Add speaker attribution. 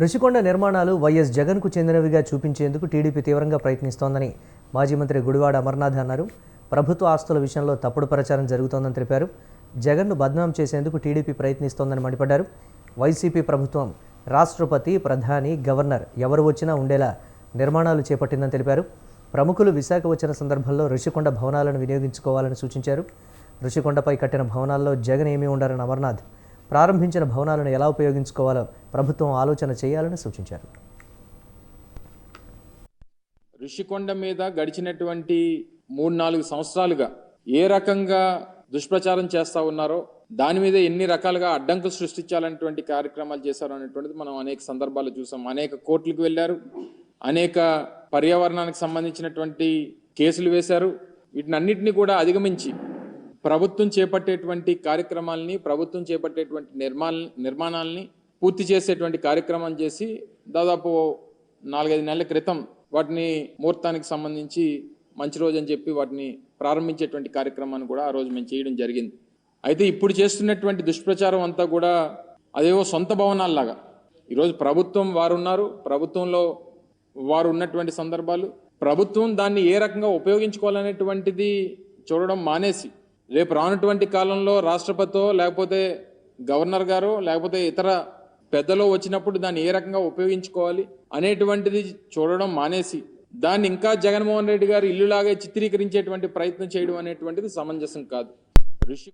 Speaker 1: రుషికొండ నిర్మాణాలు వైఎస్ జగన్కు చెందినవిగా చూపించేందుకు టీడీపీ తీవ్రంగా ప్రయత్నిస్తోందని మాజీ మంత్రి గుడివాడ అమర్నాథ్ అన్నారు. ప్రభుత్వ ఆస్తుల విషయంలో తప్పుడు ప్రచారం జరుగుతోందని తెలిపారు. జగన్ను బద్నాం చేసేందుకు టీడీపీ ప్రయత్నిస్తోందని మండిపడ్డారు. వైసీపీ ప్రభుత్వం రాష్ట్రపతి ప్రధాని గవర్నర్ ఎవరు వచ్చినా ఉండేలా నిర్మాణాలు చేపట్టిందని తెలిపారు. ప్రముఖులు విశాఖ వచ్చిన సందర్భంలో రుషికొండ భవనాలను వినియోగించుకోవాలని సూచించారు. రుషికొండపై కట్టిన భవనాల్లో జగన్ ఏమీ ఉండరని అమర్నాథ్ ప్రారంభించిన భవనాలను ఎలా ఉపయోగించుకోవాలో ప్రభుత్వం ఆలోచన చేయాలని సూచించారు.
Speaker 2: ఋషికొండ మీద గడిచినటువంటి మూడు నాలుగు సంవత్సరాలుగా ఏ రకంగా దుష్ప్రచారం చేస్తా ఉన్నారో దాని మీద ఎన్ని రకాలుగా అడ్డంకులు సృష్టించాలనేటువంటి కార్యక్రమాలు చేశారు అనేటువంటిది మనం అనేక సందర్భాలు చూసాం. అనేక కోర్టులకు వెళ్ళారు అనేక పర్యావరణానికి సంబంధించినటువంటి కేసులు వేశారు. వీటిని అన్నిటిని కూడా అధిగమించి ప్రభుత్వం చేపట్టేటువంటి కార్యక్రమాలని ప్రభుత్వం చేపట్టేటువంటి నిర్మాణ నిర్మాణాలని పూర్తి చేసేటువంటి కార్యక్రమం చేసి దాదాపు నాలుగైదు నెలల క్రితం వాటిని ముహూర్తానికి సంబంధించి మంచి రోజు అని చెప్పి వాటిని ప్రారంభించేటువంటి కార్యక్రమాన్ని కూడా ఆ రోజు మేము చేయడం జరిగింది. అయితే ఇప్పుడు చేస్తున్నటువంటి దుష్ప్రచారం అంతా కూడా అదేవో సొంత భవనాల్లాగా. ఈరోజు ప్రభుత్వం వారు ఉన్నారు ప్రభుత్వంలో వారు ఉన్నటువంటి సందర్భాలు ప్రభుత్వం దాన్ని ఏ రకంగా ఉపయోగించుకోవాలనేటువంటిది చూడడం మానేసి రేపు రానటువంటి కాలంలో రాష్ట్రపతితో లేకపోతే గవర్నర్ గారు లేకపోతే ఇతర పెద్దలో వచ్చినప్పుడు దాన్ని ఏ రకంగా ఉపయోగించుకోవాలి అనేటువంటిది చూడడం మానేసి దాన్ని ఇంకా జగన్మోహన్ రెడ్డి గారు ఇల్లులాగే చిత్రీకరించేటువంటి ప్రయత్నం చేయడం అనేటువంటిది సమంజసం కాదు. ఋషి